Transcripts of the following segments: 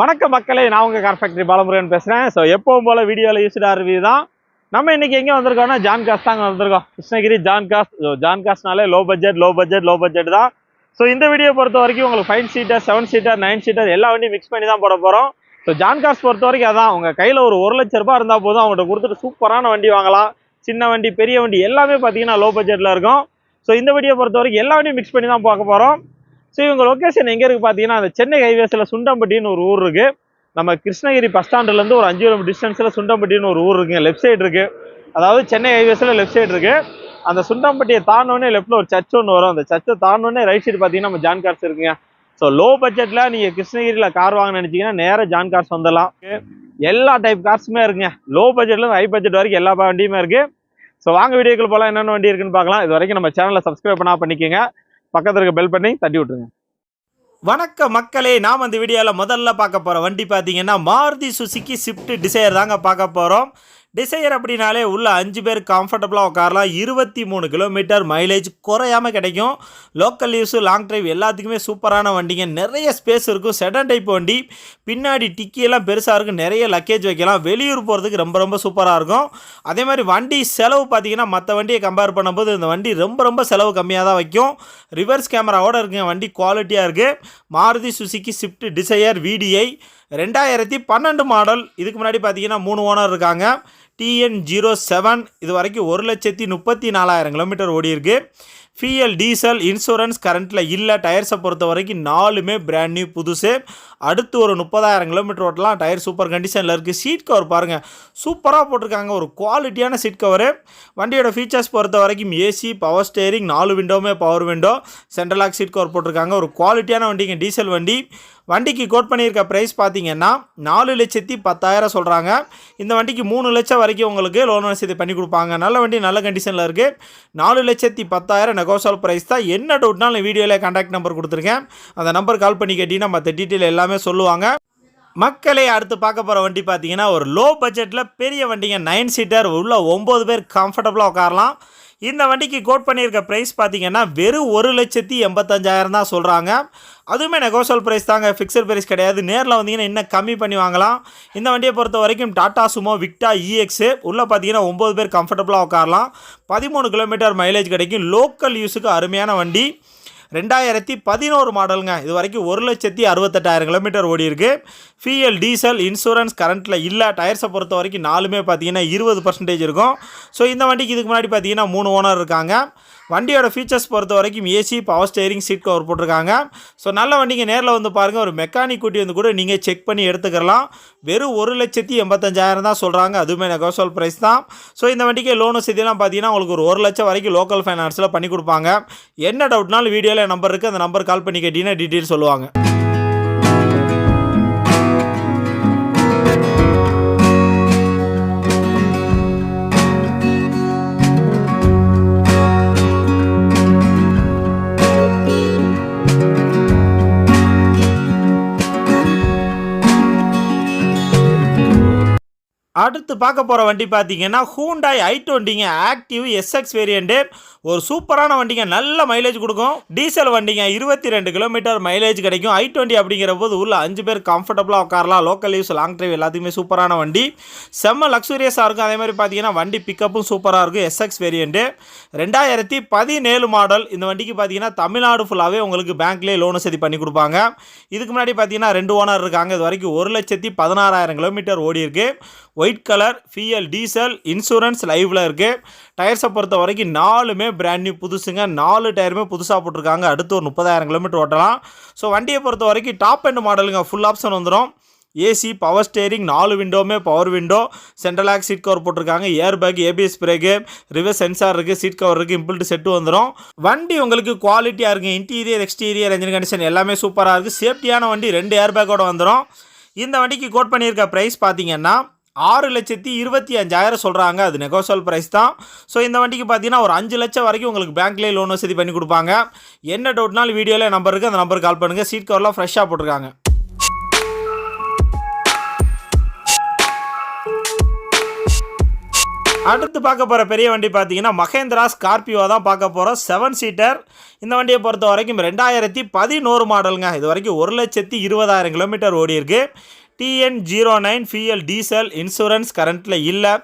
வணக்க மக்களே நான் உங்கள் கார் ஃபேக்டரி பாலமுருகன் பேசுகிறேன் ஸோ எப்பவும் போல் வீடியோவில் யூஸ்டாக ரிவ்யூ தான். நம்ம இன்னைக்கு எங்கே வந்திருக்கோம்னா ஜான் காஸ் தாங்க வந்திருக்கோம். Krishnagiri John cars so John காஸ்னாலே low budget low budget low budget தான். ஸோ இந்த வீடியோ பொறுத்த வரைக்கும் உங்களுக்கு five seater seven seater nine seater எல்லா வண்டியும் மிக்ஸ் பண்ணி தான் போட போகிறோம் ஸோ ஜான் காஸ் பொறுத்த வரைக்கும் அதான் உங்கள் கையில் ஒரு ஒரு லட்ச ரூபாய் இருந்தால் போதும் அவங்கள்ட்ட கொடுத்துட்டு சூப்பரான வண்டி வாங்கலாம். சின்ன வண்டி பெரிய வண்டி எல்லாமே பார்த்தீங்கன்னா லோ பட்ஜெட்டில் இருக்கும். ஸோ இந்த வீடியோ பொறுத்த வரைக்கும் எல்லா வண்டியும் மிக்ஸ் பண்ணி தான் பார்க்க போகிறோம் ஸோ இவங்க லொக்கேஷன் எங்கே இருக்குது பார்த்தீங்கன்னா அந்த சென்னை ஹைவேஸில் சுண்டம்பட்டின்னு ஒரு ஊர் இருக்குது நம்ம கிருஷ்ணகிரி பஸ் ஸ்டாண்டுலேருந்து ஒரு அஞ்சு கிலோமீட்டர் டிஸ்டன்ஸில் சுண்டம்பட்டின்னு ஒரு ஊர் இருக்குங்க லெஃப்ட் சைடு இருக்குது அதாவது சென்னை ஹைவேஸில் லெஃப்ட் சைடு இருக்குது அந்த சுண்டம்பட்டியை தாண்டோடனே லெஃப்ட்டில் ஒரு சர்ச் ஒன்று வரும். அந்த சர்ச்சை தாண்டோடனே ரைட் சைடு பார்த்தீங்கன்னா நம்ம ஜான் கார்ஸ் இருக்குங்க. ஸோ லோ பட்ஜெட்டில் நீங்கள் கிருஷ்ணகிரியில் கார் வாங்க நினச்சிங்கன்னா நேராக ஜான் கார்ஸ் வந்துடலாம். எல்லா டைப் கார்ஸுமே இருக்குங்க. லோ பட்ஜெட்லேருந்து ஹை பட்ஜெட் வரைக்கும் எல்லா வண்டியுமே இருக்குது ஸோ வாங்க வீடியோக்கள் போகலாம் என்னென்ன வண்டி இருக்குன்னு பார்க்கலாம். இது வரைக்கும் நம்ம சேனலில் சப்ஸ்கிரைப் பண்ணா பண்ணிக்கோங்க. பக்கத்தில் இருக்க பெல் பண்ணி தட்டி விட்டுருங்க. வணக்கம் மக்களே நாம் அந்த வீடியோவில் முதல்ல பார்க்க போகிற வண்டி பார்த்தீங்கன்னா மாருதி சுசுக்கி ஸ்விஃப்ட் டிசைர் தாங்க பார்க்க போகிறோம் டிசைர் அப்படின்னாலே உள்ள அஞ்சு பேர் கம்ஃபர்டபுளாக உட்காரலாம். இருபத்தி மூணு கிலோமீட்டர் மைலேஜ் குறையாமல் கிடைக்கும். லோக்கல் யூஸு லாங் டிரைவ் எல்லாத்துக்குமே சூப்பரான வண்டிங்க. நிறைய ஸ்பேஸ் இருக்கும். செடன் டைப் வண்டி. பின்னாடி டிக்கியெல்லாம் பெருசாக இருக்கும். நிறைய லக்கேஜ் வைக்கலாம். வெளியூர் போகிறதுக்கு ரொம்ப ரொம்ப சூப்பராக இருக்கும். அதே மாதிரி வண்டி செலவு பார்த்தீங்கன்னா மற்ற வண்டியை கம்பேர் பண்ணும்போது இந்த வண்டி ரொம்ப ரொம்ப செலவு கம்மியாக தான் வைக்கும். ரிவர்ஸ் கேமராவோட இருக்குங்க. வண்டி குவாலிட்டியாக இருக்குது Maruti Suzuki Swift Dzire VDI ரெண்டாயிரத்தி பன்னெண்டு மாடல். இதுக்கு முன்னாடி பார்த்தீங்கன்னா மூணு ஓனர் இருக்காங்க. டிஎன் ஜீரோ செவன் இது வரைக்கும் ஒரு லட்சத்தி முப்பத்தி நாலாயிரம் கிலோமீட்டர் ஓடி இருக்கு. ஃபிஎல் டீசல் இன்சூரன்ஸ் கரண்ட்டில் இல்லை. டயர்ஸை பொறுத்த வரைக்கும் நாலுமே பிராண்ட் நியூ புதுசு. அடுத்து ஒரு முப்பதாயிரம் கிலோமீட்டர் ஓட்டலாம். டயர் சூப்பர் கண்டிஷனில் இருக்குது சீட் கவர் பாருங்கள் சூப்பராக போட்டிருக்காங்க. ஒரு குவாலிட்டியான சீட் கவரு வண்டியோட ஃபீச்சர்ஸ் பொறுத்த வரைக்கும் ஏசி பவர் ஸ்டேரிங் நாலு விண்டோவுமே power window central lock seat cover போட்டிருக்காங்க. ஒரு குவாலிட்டியான வண்டிங்க. டீசல் வண்டி. வண்டிக்கு கோட் பண்ணியிருக்க ப்ரைஸ் பார்த்தீங்கன்னா நாலு லட்சத்தி பத்தாயிரம் சொல்கிறாங்க இந்த வண்டிக்கு மூணு லட்சம் வரைக்கும் உங்களுக்கு லோன் வசதி பண்ணி கொடுப்பாங்க. நல்ல வண்டி நல்ல கண்டிஷனில் இருக்குது நாலு லட்சத்தி பத்தாயிரம் நெகோசல் ப்ரைஸ் தான். என்ன டவுட்னாலும் வீடியோவில் கான்டாக்ட் நம்பர் கொடுத்துருக்கேன். அந்த நம்பர் கால் பண்ணி கேட்டிங்கன்னா மற்ற டீட்டெயில் எல்லாமே சொல்லுவாங்க. மக்களே அடுத்து பார்க்க போகிற வண்டி பார்த்தீங்கன்னா ஒரு லோ பட்ஜெட்டில் பெரிய வண்டிங்க. நைன் சீட்டர் உள்ள ஒம்பது பேர் கம்ஃபர்டபுளாக உட்காரலாம். இந்த வண்டிக்கு கோட் பண்ணியிருக்க ப்ரைஸ் பார்த்தீங்கன்னா வெறும் ஒரு லட்சத்தி எண்பத்தஞ்சாயிரம் தான் சொல்கிறாங்க அதுவுமே நெகோசல் ப்ரைஸ் தாங்க. ஃபிக்ஸட் ப்ரைஸ் கிடையாது. நேரில் வந்தீங்கன்னா இன்னும் கம்மி பண்ணி வாங்கலாம். இந்த வண்டியை பொறுத்த வரைக்கும் டாடா சுமோ விக்டா இஎக்ஸு உள்ளே பார்த்தீங்கன்னா ஒம்பது பேர் கம்ஃபர்டபுளாக உட்காரலாம். பதிமூணு கிலோமீட்டர் மைலேஜ் கிடைக்கும். லோக்கல் யூஸுக்கு அருமையான வண்டி. ரெண்டாயிரத்தி பதினோரு மாடலுங்க. இது வரைக்கும் ஒரு லட்சத்தி அறுபத்தெட்டாயிரம் கிலோமீட்டர் ஓடி இருக்கு ஃபிஎல் டீசல் இன்சூரன்ஸ் கரண்ட்டில் இல்லை. டயர்ஸை பொறுத்த வரைக்கும் நாலுமே பார்த்தீங்கன்னா இருபது பர்சன்டேஜ் இருக்கும். ஸோ இந்த வண்டிக்கு இதுக்கு முன்னாடி பார்த்தீங்கன்னா மூணு ஓனர் இருக்காங்க. வண்டியோட ஃபீச்சர்ஸ் பொறுத்த வரைக்கும் AC power steering seat cover போட்டிருக்காங்க. ஸோ நல்ல வண்டிங்க. நேரில் வந்து பாருங்கள் ஒரு மெக்கானிக் கூட்டி வந்து கூட நீங்கள் செக் பண்ணி எடுத்துக்கலாம். வெறும் ஒரு லட்சத்தி எண்பத்தஞ்சாயிரம் தான் சொல்கிறாங்க அதுவுமே நெகோசல் ப்ரைஸ் தான். ஸோ இந்த வண்டிக்கு லோன் வசதியெல்லாம் பார்த்தீங்கன்னா உங்களுக்கு ஒரு ஒரு லட்சம் வரைக்கும் லோக்கல் ஃபைனான்ஸில் பண்ணி கொடுப்பாங்க. என்ன டவுட்னாலும் வீடியோவில் நம்பர் இருக்குது அந்த நம்பர் கால் பண்ணி கேட்டிங்கன்னா டீட்டெயில் சொல்லுவாங்க. அடுத்து பார்க்க போகிற வண்டி பார்த்தீங்கன்னா ஹூண்டாய் ஐ டுவெண்ட்டிங்க ஆக்டிவ் எஸ்எக்ஸ் வேரியண்ட்டு ஒரு சூப்பரான வண்டிங்க நல்ல மைலேஜ் கொடுக்கும். டீசல் வண்டிங்க இருபத்தி ரெண்டு கிலோமீட்டர் மைலேஜ் கிடைக்கும். ஐ டுவெண்ட்டி அப்படிங்கிற போது உள்ள அஞ்சு பேர் கம்ஃபர்டபுளாக உட்காரலாம். லோக்கல் யூஸ் லாங் டிரைவ் எல்லாத்துக்குமே சூப்பரான வண்டி. செம்ம லக்ஸூரியஸாக இருக்கும். அதே மாதிரி பார்த்தீங்கன்னா வண்டி பிக்கப்பும் சூப்பராக இருக்கும். எஸ்எக்ஸ் வேரியண்ட்டு ரெண்டாயிரத்தி பதினேழு மாடல் இந்த வண்டிக்கு பார்த்தீங்கன்னா தமிழ்நாடு ஃபுல்லாகவே உங்களுக்கு பேங்க்லேயே லோன் வசதி பண்ணி கொடுப்பாங்க. இதுக்கு முன்னாடி பார்த்தீங்கன்னா ரெண்டு ஓனர் இருக்காங்க. இது வரைக்கும் ஒரு லட்சத்தி பதினாறாயிரம் கிலோமீட்டர் ஓடி இருக்கு white colour FL diesel insurance லைவில் இருக்குது டயர்ஸை பொறுத்த வரைக்கும் நாலுமே பிராண்ட் நியூ புதுசுங்க. நாலு டயருமே புதுசாக போட்டிருக்காங்க. அடுத்து ஒரு முப்பதாயிரம் கிலோமீட்டர் ஓட்டலாம். ஸோ வண்டியை பொறுத்த வரைக்கும் டாப் அண்ட் மாடலுங்க ஃபுல் ஆப்ஷன் வந்துடும் ஏசி பவர் ஸ்டேரிங் நாலு விண்டோவுமே power window central lock seat cover போட்டிருக்காங்க. Air bag ABS brake reverse sensor இருக்குது சீட் கவர் இருக்குது இம்பிள்ட் செட்டு வந்துடும் வண்டி உங்களுக்கு குவாலிட்டியாக இருக்குது இன்டீரியர் எக்ஸ்டீரியர் என்ஜின் கண்டிஷன் எல்லாமே சூப்பராக இருக்குது சேஃப்டியான வண்டி ரெண்டு ஏர் பேக்கோட வந்துடும் இந்த வண்டிக்கு கோட் பண்ணியிருக்க ப்ரைஸ் பார்த்தீங்கன்னா ஆறு லட்சத்தி இருபத்தி அஞ்சாயிரம் சொல்கிறாங்க அது நெகோசல் ப்ரைஸ் தான். ஸோ இந்த வண்டிக்கு பார்த்தீங்கன்னா ஒரு அஞ்சு லட்சம் வரைக்கும் உங்களுக்கு பேங்க்லேயே லோன் வசதி பண்ணி கொடுப்பாங்க. என்ன டவுட்னாலும் வீடியோவில் நம்பர் இருக்குது அந்த நம்பருக்கு கால் பண்ணுங்கள் சீட் கவர்லாம் ஃப்ரெஷ்ஷாக போட்டிருக்காங்க. அடுத்து பார்க்க போகிற பெரிய வண்டி பார்த்தீங்கன்னா மகேந்திரா ஸ்கார்பியோ தான் பார்க்க போகிறோம் செவன் சீட்டர் இந்த வண்டியை பொறுத்த வரைக்கும் ரெண்டாயிரத்தி பதினோரு மாடலுங்க இது வரைக்கும் ஒரு லட்சத்தி இருபதாயிரம் கிலோமீட்டர் ஓடி இருக்குது TN zero nine FL diesel insurance கரண்ட்டில் இல்லை.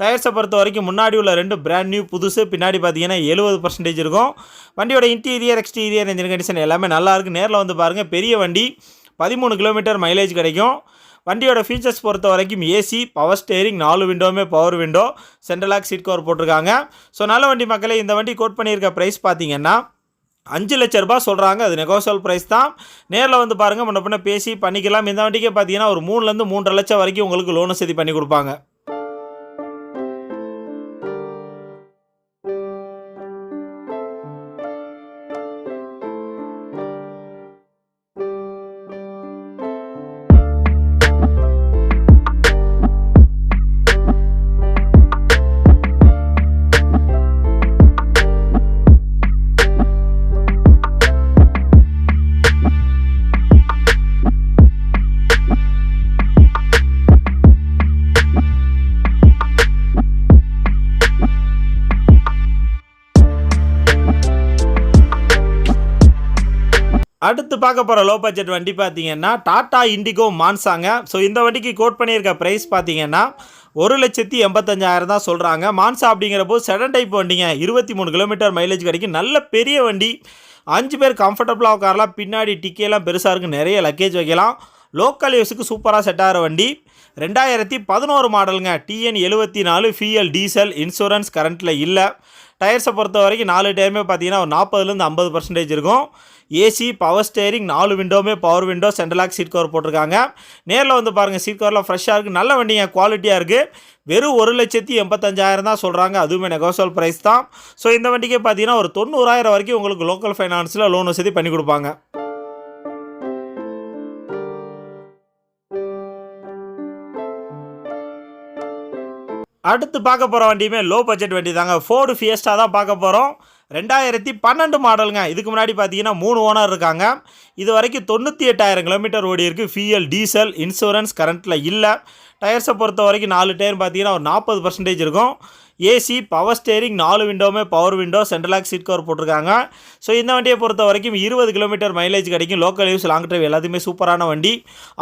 டயர்ஸை பொறுத்த வரைக்கும் முன்னாடி உள்ள ரெண்டு பிராண்ட் நியூ புதுசு. பின்னாடி பார்த்தீங்கன்னா எழுபது பர்சன்டேஜ் இருக்கும். வண்டியோட இன்டீரியர் எக்ஸ்டீரியர் இன்ஜின் கண்டிஷன் எல்லாமே நல்லாயிருக்கு நேரில் வந்து பாருங்கள் பெரிய வண்டி பதிமூணு கிலோமீட்டர் மைலேஜ் கிடைக்கும். வண்டியோட ஃபீச்சர்ஸ் பொறுத்த வரைக்கும் ஏசி பவர் ஸ்டேரிங் நாலு விண்டோவுமே power window central lock seat cover போட்டிருக்காங்க. ஸோ நல்ல வண்டி மக்களே இந்த வண்டி கோட் பண்ணியிருக்க ப்ரைஸ் பார்த்தீங்கன்னா அஞ்சு லட்ச ரூபா சொல்கிறாங்க அது நெகோசியல் ப்ரைஸ் தான். நேரில் வந்து பாருங்கள் முன்ன பின்ன பேசி பண்ணிக்கலாம். இந்த வண்டிக்கே பார்த்தீங்கன்னா ஒரு மூணுலேருந்து மூன்றரை லட்சம் வரைக்கும் உங்களுக்கு லோன் சதி பண்ணி கொடுப்பாங்க. அடுத்து பார்க்க போகிற லோ பட்ஜெட் வண்டி பார்த்தீங்கன்னா டாடா இண்டிகோ மான்சாங்க ஸோ இந்த வண்டிக்கு கோட் பண்ணியிருக்க ப்ரைஸ் பார்த்தீங்கன்னா ஒரு லட்சத்தி எண்பத்தஞ்சாயிரம் தான் சொல்கிறாங்க மான்சா அப்படிங்கிறப்போ செடன் டைப் வண்டிங்க. இருபத்தி மூணு கிலோமீட்டர் மைலேஜ் கிடைக்கும். நல்ல பெரிய வண்டி. அஞ்சு பேர் கம்ஃபர்டபுளாக உட்காரலாம். பின்னாடி டிக்கெல்லாம் பெருசாக இருக்குது நிறைய லக்கேஜ் வைக்கலாம். லோக்கல் யூஸுக்கு சூப்பராக செட் ஆகிற வண்டி. ரெண்டாயிரத்தி பதினோரு மாடலுங்க டிஎன் எழுபத்தி நாலு ஃபிஎல் டீசல் இன்சூரன்ஸ் கரண்ட்டில் இல்லை. டயர்ஸை பொறுத்த வரைக்கும் நாலு டயருமே பார்த்தீங்கன்னா ஒரு நாற்பதுலேருந்து ஐம்பது பர்சன்டேஜ் இருக்கும். ஏசி பவர் ஸ்டேரிங் நாலு விண்டோவுமே power window central lock seat cover போட்டிருக்காங்க. நேரில் வந்து பாருங்கள் சீட் கவர்லாம் ஃப்ரெஷ்ஷாக இருக்குது நல்ல வண்டிங்க குவாலிட்டியாக இருக்குது வெறும் ஒரு லட்சத்தி எண்பத்தஞ்சாயிரம் தான் சொல்கிறாங்க அதுவுமே நெகோசியல் ப்ரைஸ் தான். ஸோ இந்த வண்டிக்கே பார்த்தீங்கன்னா ஒரு தொண்ணூறாயிரம் வரைக்கும் உங்களுக்கு லோக்கல் ஃபைனான்ஸில் லோன் வசதி பண்ணி கொடுப்பாங்க. அடுத்து பார்க்க போகிற வண்டியுமே லோ பட்ஜெட் வண்டி தாங்க ஃபோர்டு ஃபியஸ்டா தான் பார்க்க போகிறோம் ரெண்டாயிரத்தி பன்னெண்டு மாடலுங்க. இதுக்கு முன்னாடி பார்த்தீங்கன்னா மூணு ஓனர் இருக்காங்க. இது வரைக்கும் தொண்ணூற்றி எட்டாயிரம் கிலோமீட்டர் ஓடி இருக்குது ஃபிஎல் டீசல் இன்சூரன்ஸ் கரண்ட்டில் இல்லை. டயர்ஸை பொறுத்த வரைக்கும் நாலு டயர் பார்த்தீங்கன்னா ஒரு நாற்பது பர்சன்டேஜ் இருக்கும். ஏசி பவர் ஸ்டேரிங் நாலு விண்டோவுமே power window central lock seat cover போட்டிருக்காங்க. ஸோ இந்த வண்டியை பொறுத்த வரைக்கும் இருபது கிலோமீட்டர் மைலேஜ் கிடைக்கும். லோக்கல் யூஸ் லாங் ட்ரைவ் எல்லாத்தையுமே சூப்பரான வண்டி.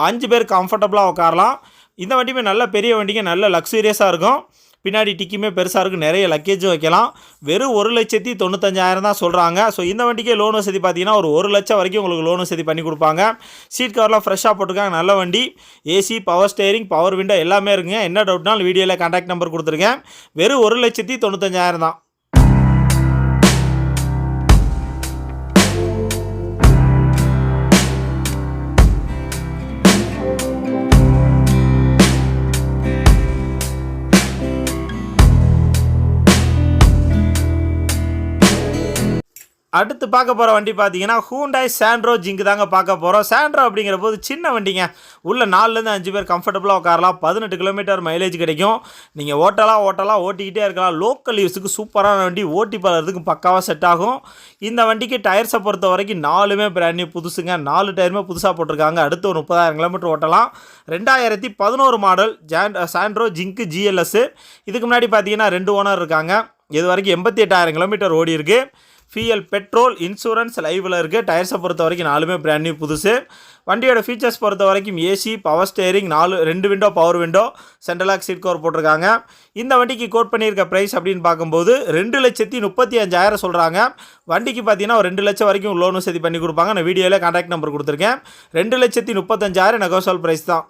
அஞ்சு பேர் கம்ஃபர்டபுளாக உட்காரலாம். இந்த வண்டியுமே நல்ல பெரிய வண்டிங்க. நல்ல லக்ஸூரியஸாக இருக்கும். பின்னாடி டிக்கியுமே பெருசாக இருக்கும் நிறைய லக்கேஜும் வைக்கலாம். வெறும் ஒரு லட்சத்தி தொண்ணூத்தஞ்சாயிரம் தான் சொல்கிறாங்க ஸோ இந்த வண்டிக்கே லோன் வசதி பார்த்தீங்கன்னா ஒரு ஒரு லட்சம் வரைக்கும் உங்களுக்கு லோன் வசதி பண்ணி கொடுப்பாங்க. சீட் கவர்லாம் ஃப்ரெஷ்ஷாக போட்டிருக்காங்க. நல்ல வண்டி. AC power steering power window எல்லாமே இருக்குங்க. என்ன டவுட்னாலும் வீடியோவில் கான்டாக்ட் நம்பர் கொடுத்துருக்கேன். வெறும் ஒரு லட்சத்தி தொண்ணூத்தஞ்சாயிரம் தான். அடுத்து பார்க்க போகிற வண்டி பார்த்தீங்கன்னா ஹூண்டாய் சாண்ட்ரோ ஜிங்க் தாங்க பார்க்க போகிறோம் சாண்ட்ரோ அப்படிங்கிற போது சின்ன வண்டிங்க. உள்ள நாலுலேருந்து அஞ்சு பேர் கம்ஃபர்டபுளாக உட்காரலாம். பதினெட்டு கிலோமீட்டர் மைலேஜ் கிடைக்கும். நீங்கள் ஓட்டலாம் ஓட்டலாம் ஓட்டிக்கிட்டே இருக்கலாம். லோக்கல் யூஸுக்கு சூப்பரான வண்டி ஓட்டி பழகிறதுக்கு பக்காவாக செட் ஆகும். இந்த வண்டிக்கு டயர்ஸை பொறுத்த வரைக்கும் நாலுமே பிராண்ட் நியூ புதுசுங்க. நாலு டயருமே புதுசாக போட்டிருக்காங்க. அடுத்து ஒரு முப்பதாயிரம் கிலோமீட்டர் ஓட்டலாம். ரெண்டாயிரத்தி பதினோரு model John Santro Zing GLS இதுக்கு முன்னாடி பார்த்தீங்கன்னா ரெண்டு ஓனர் இருக்காங்க. இது வரைக்கும் எண்பத்தி எட்டாயிரம் கிலோமீட்டர் ஓடி இருக்குது ஃபிஎல் பெட்ரோல் இன்சூரன்ஸ் லைவில் இருக்குது டயர்ஸை பொறுத்த வரைக்கும் நாலுமே பிராண்ட் நியூ புதுசு. வண்டியோட ஃபீச்சர்ஸ் பொறுத்த வரைக்கும் ஏசி பவர் ஸ்டேரிங் நாலு ரெண்டு window power window central lock seat cover போட்டிருக்காங்க. இந்த வண்டிக்கு கோட் பண்ணியிருக்க ப்ரைஸ் அப்படின்னு பார்க்கும்போது ரெண்டு லட்சத்தி முப்பத்தி அஞ்சாயிரம் சொல்கிறாங்க வண்டிக்கு பார்த்தீங்கன்னா ஒரு ரெண்டு லட்சம் வரைக்கும் லோன் வசதி பண்ணி கொடுப்பாங்க. நான் வீடியோவில் கான்டாக்ட் நம்பர் கொடுத்துருக்கேன். ரெண்டு லட்சத்தி முப்பத்தஞ்சாயிரம் நெகோசல் ப்ரைஸ் தான்.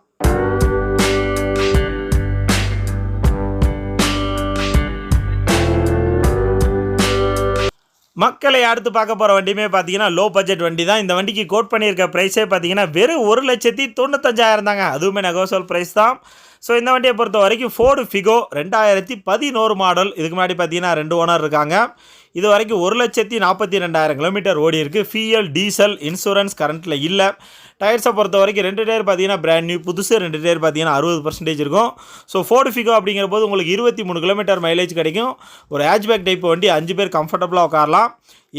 மக்களை அடுத்து பார்க்க போகிற வண்டியுமே பார்த்தீங்கன்னா லோ பட்ஜெட் வண்டி தான் இந்த வண்டிக்கு கோட் பண்ணியிருக்க ப்ரைஸே பார்த்தீங்கன்னா வெறும் ஒரு லட்சத்தி தொண்ணூத்தஞ்சாயிரம் தாங்க. அதுவுமே நெகோசோல் ப்ரைஸ் தான். ஸோ இந்த வண்டியை பொறுத்த வரைக்கும் ஃபோர்டு ஃபிகோ ரெண்டாயிரத்தி பதினோரு மாடல் இதுக்கு முன்னாடி பார்த்தீங்கன்னா ரெண்டு ஓனர் இருக்காங்க. இது வரைக்கும் ஒரு லட்சத்தி நாற்பத்தி ரெண்டாயிரம் கிலோமீட்டர் ஓடி இருக்குது ஃபிஎல் டீசல் இன்சூரன்ஸ் கரண்ட்டில் இல்லை. டயர்ஸை பொறுத்த வரைக்கும் ரெண்டு டயர் பார்த்தீங்கன்னா பிராண்ட் நியூ புதுசு ரெண்டு டயர் பார்த்தீங்கன்னா அறுபது பர்சன்டேஜ் இருக்கும். ஸோ ஃபோர்டு ஃபிகோ அப்படிங்கிற போது உங்களுக்கு இருபத்தி மூணு கிலோமீட்டர் மைலேஜ் கிடைக்கும். ஒரு ஹேட்ச்பேக் டைப் வண்டி அஞ்சு பேர் கம்ஃபர்டபுளாக உட்காரலாம்.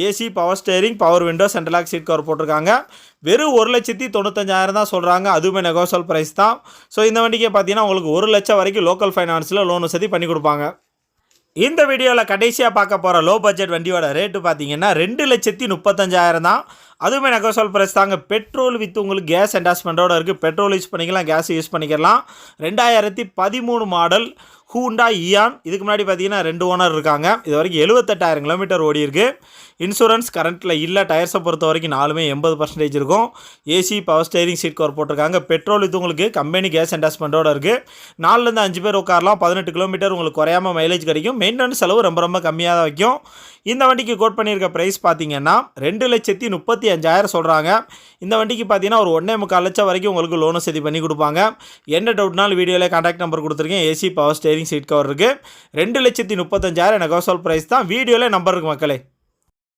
AC power steering power window central lock seat cover போட்டிருக்காங்க. வெறும் ஒரு லட்சத்தி தொண்ணூத்தஞ்சாயிரம் தான் சொல்கிறாங்க அதுவுமே நெகோசல் ப்ரைஸ் தான். ஸோ இந்த வண்டிக்கே பார்த்தீங்கன்னா உங்களுக்கு ஒரு லட்சம் வரைக்கும் லோக்கல் ஃபைனான்ஸில் லோன் வசதி பண்ணி கொடுப்பாங்க. இந்த வீடியோவில் கடைசியாக பார்க்க போகிற லோ பட்ஜெட் வண்டியோட ரேட்டு பார்த்தீங்கன்னா ரெண்டு லட்சத்தி முப்பத்தஞ்சாயிரம் தான். அதுவுமே நெகோசல் ப்ரைஸ் தாங்க. பெட்ரோல் வித் உங்களுக்கு கேஸ் என்டாஸ்மெண்ட்டோட இருக்குது பெட்ரோல் யூஸ் பண்ணிக்கலாம் கேஸ் யூஸ் பண்ணிக்கலாம். ரெண்டாயிரத்தி பதிமூணு மாடல் ஹூண்டா இயான் இதுக்கு முன்னாடி பார்த்தீங்கன்னா ரெண்டு ஓனர் இருக்காங்க. இது வரைக்கும் எழுபத்தெட்டாயிரம் கிலோமீட்டர் ஓடி இருக்கு. இன்சூரன்ஸ் கரண்ட்டில் இல்லை டயர்ஸை பொறுத்த வரைக்கும் நாலுமே எண்பது பர்சன்டேஜ் இருக்கும். AC power steering seat cover போட்டிருக்காங்க. பெட்ரோல் இது உங்களுக்கு கம்பெனி கேஸ் என்டாஸ்மெண்ட்டோட இருக்குது நாலுலேருந்து அஞ்சு பேர் உட்காரலாம். பதினெட்டு கிலோமீட்டர் உங்களுக்கு குறையாம மைலேஜ் கிடைக்கும். மெயின்டெனன்ஸ் செலவு ரொம்ப ரொம்ப கம்மியாக தான் வைக்கும். இந்த வண்டிக்கு கோட் பண்ணியிருக்க ப்ரைஸ் பார்த்தீங்கன்னா ரெண்டு லட்சத்தி முப்பத்தி அஞ்சாயிரம் சொல்கிறாங்க இந்த வண்டிக்கு பார்த்தீங்கன்னா ஒரு ஒன்றே முக்கால் லட்சம் வரைக்கும் உங்களுக்கு லோனும் சரி பண்ணி கொடுப்பாங்க. என்ன டவுட்னாலும் வீடியோவில் கான்டாக்ட் நம்பர் கொடுத்துருக்கேன். AC power steering seat cover இருக்குது ரெண்டு லட்சத்தி முப்பத்தஞ்சாயிரம் நெகோசோல் ப்ரைஸ் தான். வீடியோவில் நம்பர் இருக்கு மக்களே.